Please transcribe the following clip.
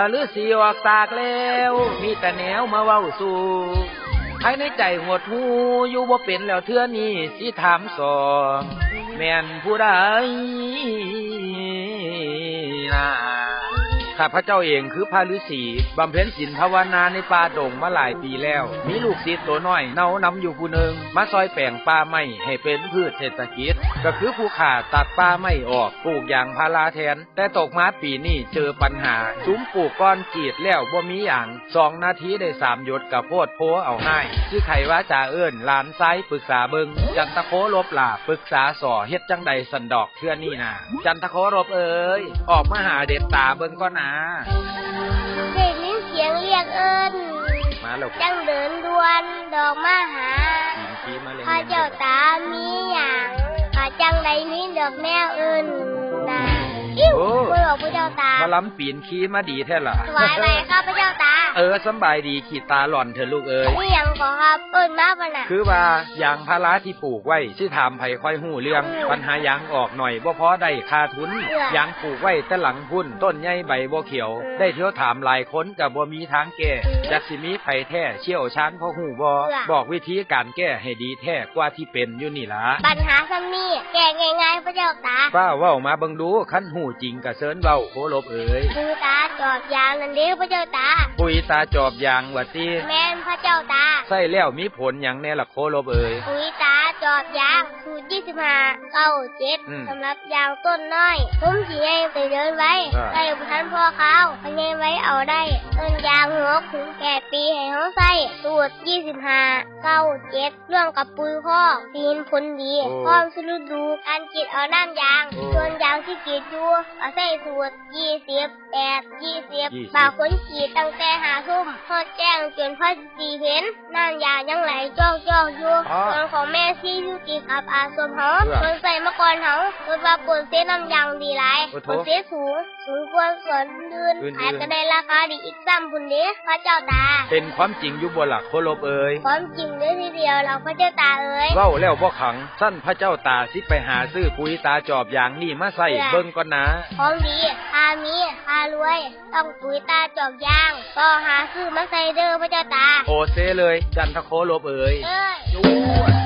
าฤาษีออกตากแล้ว มีแต่แนวมาเว้าสู่ภายในใจหวดหูอยู่บ่เป็นแล้วเทื่อนี้สิถามสอแม่นผู้ใดนะ ข้าพระเจ้าเองคือพระฤาษีบำเพ็ญศีลภาวนาในป่าดงมาหลายปีแล้ว มีลูกศิษย์ตัวน้อยเนานํอยู่ผู้หนึ่งมาซอยแปลงป่าไม้ให้เป็นพืชเศรษฐกิจ ก็คือผู้ขาตัดป่าไม้ออกปลูกอย่างพาราแทน แต่ตกมาปีนี้เจอปัญหาซุ้มปลูกก้อนกีดแล้วบ่มีอย่างสองนาทีได้สามหยดกับโพดโพเอาให้ชื่อไขว่าจ่าเอิ้นหลานไซปรึกษาเบิงจันทโคลบหลาปรึกษาสอเฮ็ดจังใดสันดอกเทื่อนี่นะจันทโครบเอ้ยออกมาหาเด็ดตาเบิงก็นาะได้ยินเสียงเรียกเอิญมาแล้วจังเดินดวนดอกมาหาขี่มาเลยพระเจ้าตามีอย่างข้าจังใดมีดอกแนวเอิญนะอิ้วโอ้เมื่อพระเจ้าตามาล้ำปีนขี่มาดีแท้ล่ะถวายไปข้าพระเจ้าตา เออสำบายดีขีดตาหล่อนเถอะลูกเอ้ยมีอย่างขอครับเอิญมาปะน่ะคือว่ายางพาราที่ปลูกไว้สิถามไผค่อยหู้เรื่องปัญหายางออกหน่อยบ่พอได้ค่าทุนเอื้อยางปลูกไว้แต่หลังพุ่นต้นใหญ่ใบบ่เขียว ได้เที่ยวถามหลายคนกับบ่มีทางแก้เอื้อจักสิมีไผแท้เชี่ยวชาญพอหูบ่เอื้อบอกวิธีการแก้ให้ดีแท้กว่าที่เป็นอยู่นี่ล่ะปัญหาซ้ำนี่แก้ง่ายๆพระเจ้าตาป้าเว้ามาเบิ่งดูคันหูจริงก็เซินเว้าโคลบเอ้ยคือตา จอบยางนั่นเด้พระเจ้าตา ปุ๋ยตาจอบยางว่าติแม่นพระเจ้าตา ใส่แล้วมีผลหยังแน่ล่ะโคลบเอ้ยปุ๋ยตาจอบยาง สูตรยี่สิบห้าเก้าเจ็ดอืมสำหรับยางต้นน้อยผมสีให้ไปเดินไว้อ่าใส่บุทันพ่อเขาพยายไว้เอาได้ ต้นยางหัวถึงแก่ปีให้เขาใส่สูตรยี่สิบห้าเก้าเจ็ดเรื่องกับปุ๋ยคอกปีนผลดีพร้อมสรุดูการกรีดเอาน้ำยางส่วนยางที่กรีดอยู่เอาใส่สูตรยี่สิบแปดยี่สิบ20บางคนกรีดตั้งแต่หาทุ่มทอดแจ้งจนพ่อสีเห็นน้ำยางยังไหลจอกจอกๆอยู่อ๋อส่วนของแม่ที่ยุติกับอาสมเขาเพื่อส่วนใส่มะกรเขาส่วนว่าปนเส้นน้ำยางดีหลายโอ้โถปนเส้นสูง สูงกว่าส่วนอื่นอื่นๆขายก็ได้ราคาดีอีกซ้ำบุญเด้พระเจ้าตา เป็นความจริงอยู่บ่ล่ะโคลบเอ้ยความจริงเลยทีเดียวเราพระเจ้าตาเอ้ยเว้าแล้วบ่ขังสั้นพระเจ้าตาสิไปหาซื้อปุ๋ยตาจอบยางนี่มาใส่เพื่อเบิ่งก่อนนะของดีพามีพารวย ต้องปุ๋ยตาจอกยางก็หาซื้อมาใส่เด้อพระเจ้าตา โอเซเลยจันทโคลบเอ้ยเอ้ยจวด